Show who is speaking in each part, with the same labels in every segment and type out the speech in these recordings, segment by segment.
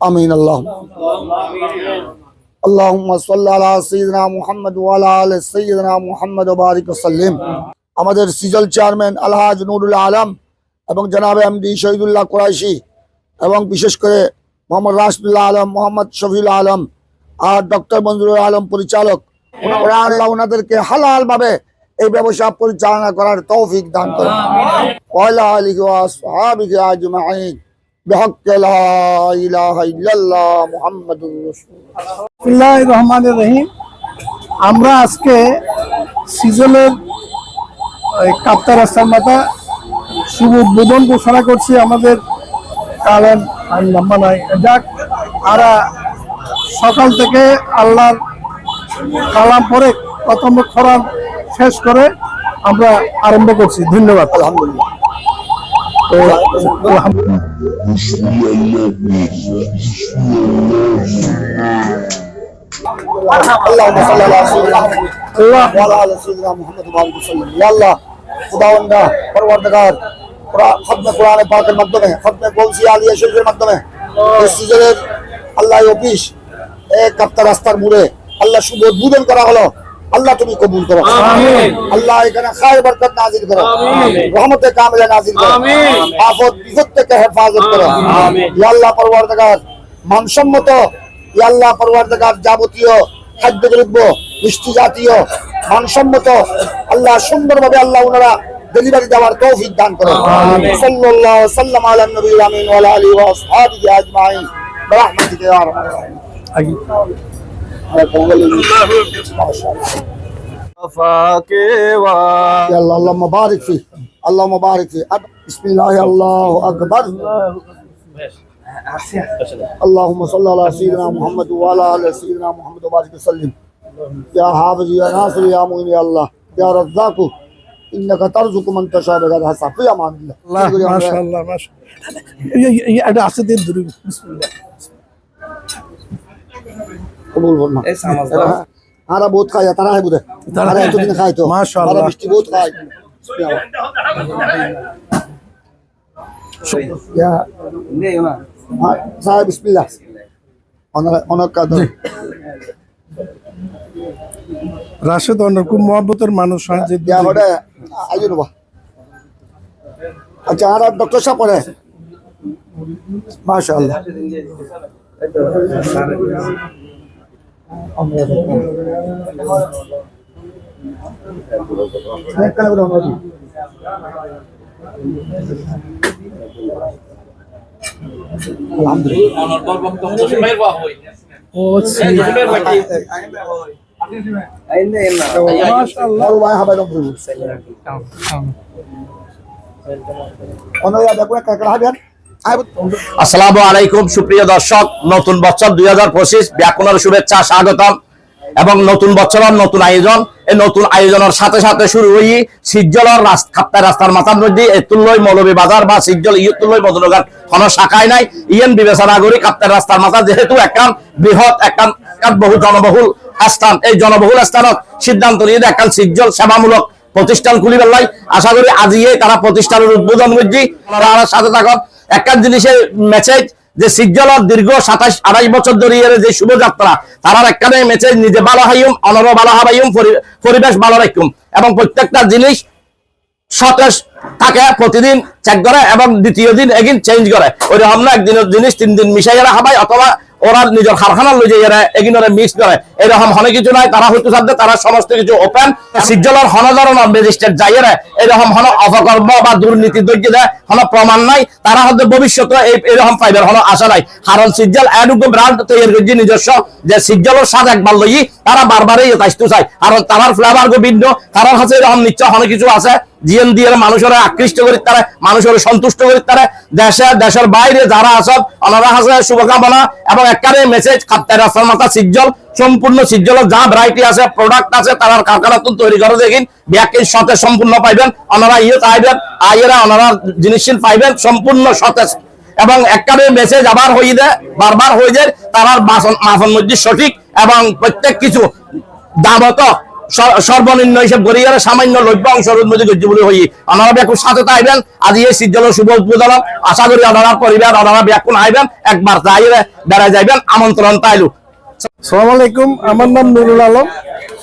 Speaker 1: আমিন আল্লাহ اللهم صل على سيدنا محمد وعلى ال سيدنا محمد وبارك وسلم আমাদের sizzle chairman Alhaj Nurul Alam এবং জনাব এমডি শহীদুল্লাহ কুরাইশি এবং বিশেষ করে মোহাম্মদ রাশদুল্লাহ আলম মোহাম্মদ শফিউল আলম আর ডক্টর মঞ্জুরুল আলম পরিচালক আল্লাহ ওনাদেরকে হালাল ভাবে এই ব্যবসা পরিচালনা করার তৌফিক দান করেন
Speaker 2: আমরা আজকে সিজনের, এই কাপ্তা রাস্তার মাথা শুভ উদ্বোধন ঘোষণা করছি আমাদের আর লম্বা নাই, যাক, আরা সকাল থেকে আল্লাহর কালাম পরে প্রথম খরান শেষ করে আমরা আরম্ভ করছি ধন্যবাদ
Speaker 1: আলহামদুলিল্লাহ
Speaker 2: তো আলহামদুলিল্লাহ
Speaker 1: اللهم صل على سيدنا محمد
Speaker 2: আল্লাহ
Speaker 1: وعلى ال سيدنا محمد وبارك وسلم يا الله খুদাওয়ান্দা পরওয়ারদিগার কোরআন খতমে কোরআনে পাকের মাধ্যমে খতমে গৌসি আলিয়া শরীফের মাধ্যমে এই সিজনের আল্লাহ অফিস এক কাপ্তা রাস্তার মোড়ে আল্লাহ শুভ উদ্বোধন করা হলো আল্লাহ তুমি কবুল করো আল্লাহ এখানে খায় বরকত নাজিল করো রহমতে কামিলা নাজিল করো আফত বিপদ থেকে হেফাজত করো ইয়া আল্লাহ পরওয়ারদিগার মানসম্মত ইয়া আল্লাহ পরওয়ারদিগার যাবতীয় খাদ্য দ্রব্য মিষ্টি জাতীয় মানসম্মত আল্লাহ সুন্দরভাবে আল্লাহ ওনারা ডেলিভারি দেওয়ার তৌফিক দান করো সাল্লাল্লাহু সাল্লাম আলা নবীল আমিন ওয়া আলা আলিহি ওয়া আসহাবিহি আজমাইন برحمتك يا ارحم الراحمين
Speaker 2: আগে
Speaker 1: يا الله اللهم بارك فيه اللهم بارك فيه بسم الله الله أكبر. اللهم صل على سيدنا محمد وعلى آل سيدنا محمد وبارك وسلم. يا حافظ يا ناصر يا مؤمن يا الله. يا رزاق إنك ترزق من تشاء بغير حساب. يا مان الله
Speaker 2: ما شاء الله ما شاء الله. يا ده حسد بسم الله.
Speaker 1: কবুল ফরমা হারা বহুত খায় তারা হয় বুঝে তারা এতদিন খায়। তো
Speaker 2: মাশাআল্লাহ।
Speaker 1: মিষ্টি বহুত খায়। ইয়া। সাহেব বিসমিল্লাহ।
Speaker 2: রাশেদ অন্যরকম মহব্বতের মানুষ হয় যে
Speaker 1: আচ্ছা আর ডক্টর পড়ে মাশাআল্লাহ। আলহামদুলিল্লাহ
Speaker 2: ও মাশাআল্লাহ
Speaker 1: বড় ভাই হবে নম্বর
Speaker 3: আসসালামু আলাইকুম, সুপ্রিয় দর্শক। নতুন বছর দুই হাজার পঁচিশ ব্যাকুণের শুভেচ্ছা, স্বাগতম। এবং নতুন নতুন আয়োজন। এই নতুন আয়োজনের সাথে সাথে শুরু হই রাস্তার মাথার মধ্যে এতুল্লই মৌলবী বাজার বা সিজ্জল ইয়তুল্লই মদনগার কোন শাখায় নাই। ইয়েন বিবেচনা করি খাপ্তায় রাস্তার মাথা যেহেতু একখান বৃহৎ একখান বহু জনবহুল স্থান। এই জনবহুল স্থানত সিদ্ধান্ত নিয়ে একখান সিজ্জল সেবামূলক প্রতিষ্ঠান খুলি পেলাই আশা করি আজিয়ে তারা প্রতিষ্ঠানের উদ্বোধন করছি। তারা সাথে থাকুন একটা জিনিসের মেসেজ যে সিজ্জলর দীর্ঘ সাতাশ, আঠাশ বছর ধরে যে শুভযাত্রা, তারার একখানে মেসেজ নিজে ভালো হাইম অনর ভালো হাবাইম পরিবেশ ভালো রাখুম এবং প্রত্যেকটা জিনিস সতেজ থাকে, প্রতিদিন চেক করে এবং দ্বিতীয় দিন এগিন চেঞ্জ করে। ওই রকম না, একদিনের জিনিস, তিন দিন মিশাই হাবাই অথবা ওরা নিজের কারখানা লই যায় এরা এগিন মিক্স করে। এরকম হনে কিছু নাই, তারা হইতে সাথে তারা সমস্ত কিছু ওপেন সিজলার হন ম্যাজিস্ট্রেট যাই এরা এরকম হন অপকর্ম বা দুর্নীতি দৈর্য দেয়, হন প্রমাণ নাই, তারা হয়তো ভবিষ্যতে এই এরকম পাইবার হন আশা নাই। কারণ সিজ্জল এরকম ব্র্যান্ড তৈরি করছে নিজস্ব, যে সিজ্জলের সাজ একবার লই তারা বারবারই আসতে চায় কারণ তারার ফ্লেভার ভিন্ন। তারার কাছে এরকম নিশ্চয় অনেক কিছু আছে। জিএন দিয়ে মানুষের আকৃষ্ট করি তারা, মানুষের সন্তুষ্ট করি তারা দেশে দেশের বাইরে যারা আসব ওনারা আছে শুভকামনা এবং একবারে মেসেজ খাপ্তায় রাস্তার মাথা সিজ্জল সম্পূর্ণ সিজ্জলের যা ভ্যারাইটি আছে প্রোডাক্ট আছে তারা কারখানা তুন তৈরি করে দেখিন ব্যাকের সতেজ সম্পূর্ণ পাইবেন। ওনারা ইয়ে চাইবেন, আইয়েরা ওনারা জিনিসশীল পাইবেন, সম্পূর্ণ সতেজ এবং একবারে মেসেজ আবার হয়ে দেয় বারবার হয়ে যায়, তারার মাফন মধ্যে সঠিক। এবং প্রত্যেক কিছু দামত স- সর্বনিম্ন হিসেব গরিয়ার সামান্য লভ্য অংশ উন্নতি করছে বলে হই। ওনারা ব্যাকুন সাথে আইবেন। আজ এই সিজ্জলের শুভ উদ্বোধন আশা করি ওনার পরিবার ওনারা ব্যাকুন আইবেন। একবার যাইবে বেড়া যাইবেন। আমন্ত্রণ তাইলু
Speaker 2: সালাম আলাইকুম। আমার নাম নুরুল আলম।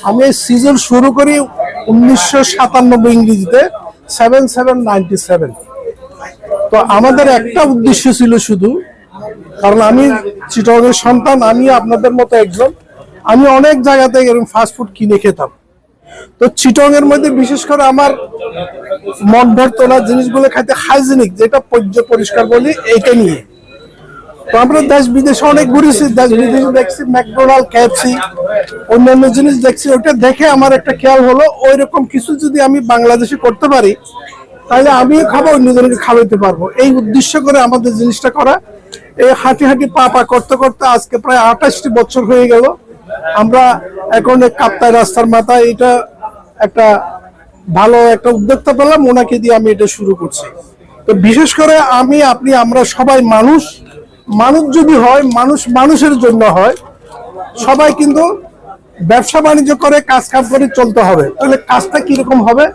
Speaker 2: আমি এই সিজন শুরু করি উনিশশো সাতানব্বই ইংরেজিতে সেভেন সেভেন নাইনটি সেভেন তো আমাদের একটা উদ্দেশ্য ছিল শুধু, কারণ আমি চিটগের সন্তান আমি আপনাদের মতো একজন। আমি অনেক জায়গাতে এরকম ফাস্টফুড কিনে খেতাম। তো চিটং এর মধ্যে বিশেষ করে আমার মন ভরতো না জিনিসগুলো খাইতে হাইজেনিক যেটা পর্য পরিষ্কার বলি, এইটা নিয়ে। তো আমরা দেশ বিদেশে অনেক ঘুরেছি, দেশ বিদেশে দেখছি ম্যাকডোনাল্ড ক্যাপসি অন্যান্য জিনিস দেখছি ওটা দেখে আমার একটা খেয়াল হলো ওই রকম কিছু যদি আমি বাংলাদেশে করতে পারি, তাহলে আমিও খাব, অন্যজনকে খাওয়াইতে পারব। এই উদ্দেশ্য করে আমাদের জিনিসটা করা। এই হাঁটি হাঁটি পা পা করতে করতে আজকে প্রায় আঠাশটি বছর হয়ে গেল। আমরা এখন কাপ্তায় রাস্তার মাথায় এটা একটা ভালো একটা উদ্যোক্তা পেলাম, ওনাকে দিয়ে আমি এটা শুরু করছি। তো বিশেষ করে আমি, আপনি, আমরা সবাই মানুষ মানুষ যদি হয়, মানুষ মানুষের জন্য হয়, সবাই কিন্তু ব্যবসা বাণিজ্য করে, কাজ কাম করে চলতে হবে। তাহলে কাজটা কীরকম হবে?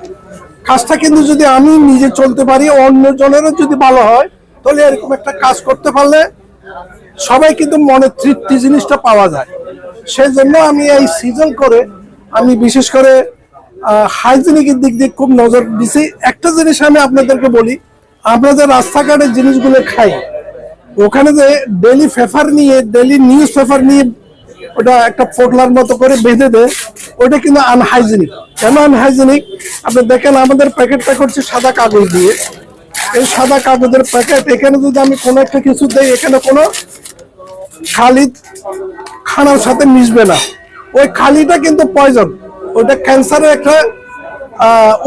Speaker 2: কাজটা কিন্তু যদি আমি নিজে চলতে পারি অন্য জনেরও যদি ভালো হয়, তাহলে এরকম একটা কাজ করতে পারলে সবাই কিন্তু মনে তৃপ্তি জিনিসটা পাওয়া যায়। সেই জন্য আমি এই সিজন করে আমি বিশেষ করে হাইজেনিকের দিক দিয়ে খুব নজর দিছি। একটা জিনিস আমি আপনাদেরকে বলি, আমরা যে রাস্তাঘাটের জিনিসগুলো খাই, ওখানে যে ডেলি পেপার নিয়ে ডেলি নিউজ পেপার নিয়ে ওটা একটা পোটলার মতো করে বেঁধে দেয় ওটা কিন্তু আনহাইজেনিক কেন আনহাইজেনিক আপনি দেখেন, আমাদের প্যাকেটটা করছে সাদা কাগজ দিয়ে। এই সাদা কাগজের প্যাকেট, এখানে যদি আমি কোনো একটা কিছু দেই, এখানে কোনো খালি খানার সাথে মিশবে না। ওই খালিটা কিন্তু পয়জন ওইটা ক্যান্সারের একটা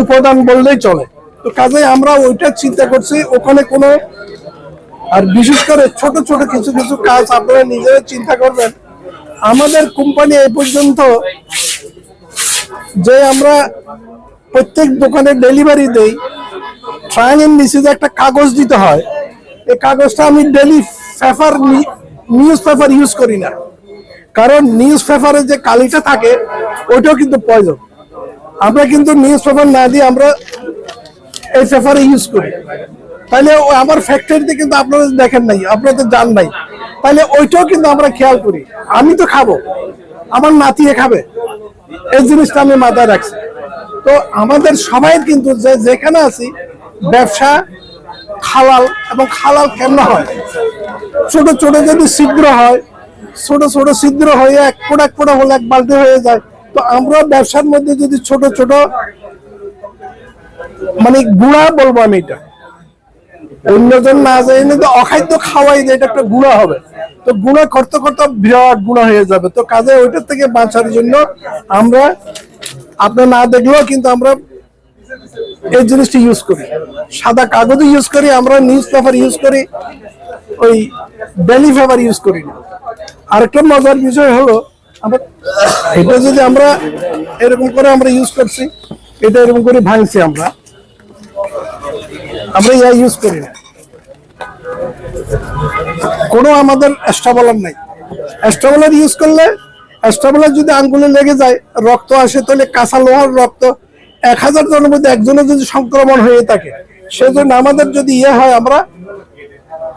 Speaker 2: উপাদান বললেই চলে। তো কাজে আমরা ওইটা চিন্তা করছি, ওখানে কোনো, আর বিশেষ করে ছোট ছোট কিছু কিছু কাজ আপনারা নিজেরা চিন্তা করবেন। আমাদের কোম্পানি এই পর্যন্ত যে আমরা প্রত্যেক দোকানে ডেলিভারি দেই ট্রায়ালের নিচে যে একটা কাগজ দিতে হয়। এই কাগজটা আমি daily paper news paper use করি না। কারণ নিউজ পেপারে যে কালিটা থাকে, ওইটাও কিন্তু প্রয়োজন আমরা কিন্তু নিউজ পেপার না দিয়ে আমরা এই পেপারে ইউজ করি। তাহলে আমার ফ্যাক্টরিতে কিন্তু আপনারা দেখেন নাই, আপনারা তো জান নাই। তাহলে ওইটাও কিন্তু আমরা খেয়াল করি। আমি তো খাব, আমার নাতিয়ে খাবে। এই জিনিসটা আমি মাথায় রাখছি। তো আমাদের সবাই কিন্তু যে যেখানে আছি, ব্যবসা, খালাল এবং খালাল কেমন হয়? ছোট ছোট যদি ছিদ্র হয়, ছোট ছোট ছিদ্র হয়ে এক ফোঁটা এক ফোঁটা হলে এক বালতি হয়ে যায়, তো আমরা ব্যবসার মধ্যে যদি ছোট ছোট মানে গুণা বলব আমি এটা। অন্যজন না যায় তো অখাদ্য খাওয়াই দেয় এটা একটা গুণা হবে। তো গুণা করতে করতে বিরাট গুণা হয়ে যাবে। তো কাজে ওইটার থেকে বাঁচার জন্য আমরা আপনি না দেখলেও কিন্তু আমরা এই জিনিসটা ইউজ করি। সাদা কাগজও ইউজ করি, আমরা নিউজ পেপার ইউজ করি। ওই ডেলি পেপার ইউজ করি না। আরেকটা মজার বিষয় হলো, আমরা এটা যদি আমরা এরকম করে আমরা ইউজ করছি, এটা এরকম করে ভাঙছি আমরা আমরা ইয়া ইউজ করি না। কোনো আমাদের এস্টাবলার নাই। এস্টাবলার ইউজ করলে এস্টাবলার যদি আঙ্গুলে লেগে যায়, রক্ত আসে, তাহলে কাঁচা লোহার রক্ত, এক হাজার জনের মধ্যে একজনের যদি সংক্রমণ হয়ে থাকে, সেজন্য আমাদের যদি ইয়ে হয়, আমরা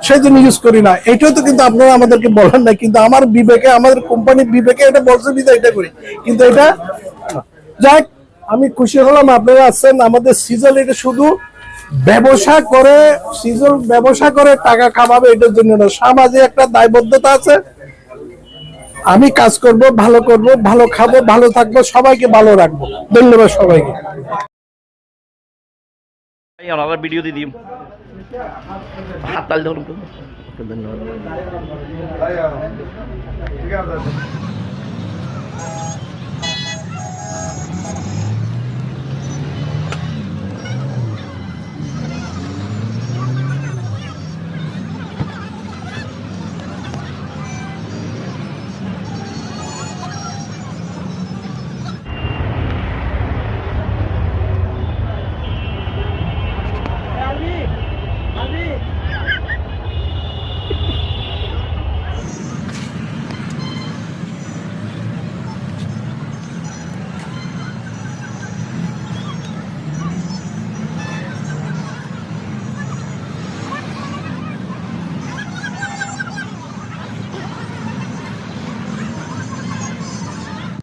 Speaker 2: সেই জন্য ইউজ করি না। এটাও তো কিন্তু আপনারা আমাদেরকে বলেন না কিন্তু আমার বিবেকে, আমাদের কোম্পানির বিবেকে এটা বলছে এটা করি। কিন্তু এটা যাক, আমি খুশি হলাম, আপনারা আসছেন আমাদের সিজন এটা শুধু ব্যবসা করে সিজন ব্যবসা করে টাকা কামাবে এটার জন্য না, সমাজে একটা দায়বদ্ধতা আছে। আমি কাজ করব, ভালো করব, ভালো খাব, ভালো থাকব, সবাইকে ভালো রাখব। ধন্যবাদ সবাইকে।
Speaker 3: ভিডিও দিয়ে হাত তাল ধরুন ধন্যবাদ ঠিক আছে